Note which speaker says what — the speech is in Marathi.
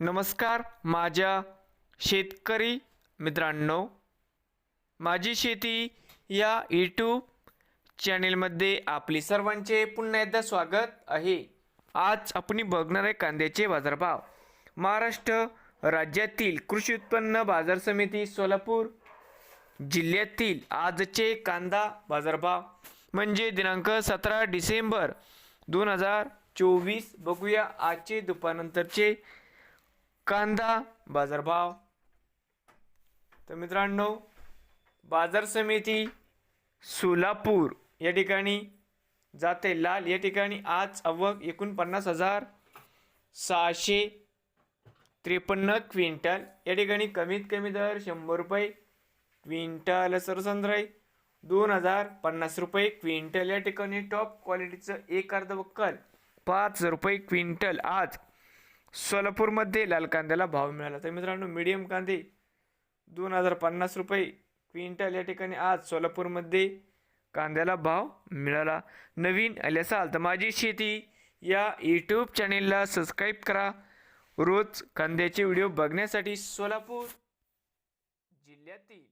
Speaker 1: नमस्कार माझ्या शेतकरी मित्रांनो. माझी शेती या यूट्यूब चॅनेलमध्ये आपले सर्वांचे पुन्हा एकदा स्वागत आहे. आज आपण बघणार आहे कांद्याचे बाजारभाव. महाराष्ट्र राज्यातील कृषी उत्पन्न बाजार समिती सोलापूर जिल्ह्यातील आजचे कांदा बाजारभाव म्हणजे दिनांक सतरा डिसेंबर दोन हजार चोवीस. बघूया आजचे दुपारनंतरचे कांदा बाजारभाव. तर मित्रांनो बाजार समिती सोलापूर या ठिकाणी जाते. लाल या ठिकाणी आज आवक एकोणपन्नास हजार सहाशे त्रेपन्न क्विंटल. या ठिकाणी कमीत कमी दर शंभर रुपये क्विंटल सरसंद्राई दोन हजार पन्नास रुपये क्विंटल. या ठिकाणी टॉप क्वालिटीचं एक अर्ध बक्कल पाच रुपये क्विंटल. आज सोलापूरमध्ये लाल कांद्याला भाव मिळाला. तर मित्रांनो मीडियम कांदे दोन हजार पन्नास रुपये. क्विंटल या ठिकाणी आज सोलापूरमध्ये कांद्याला भाव मिळाला. नवीन आले असाल तर माझी शेती या यूट्यूब चॅनेलला सबस्क्राईब करा. रोज कांद्याचे व्हिडिओ बघण्यासाठी सोलापूर जिल्ह्यातील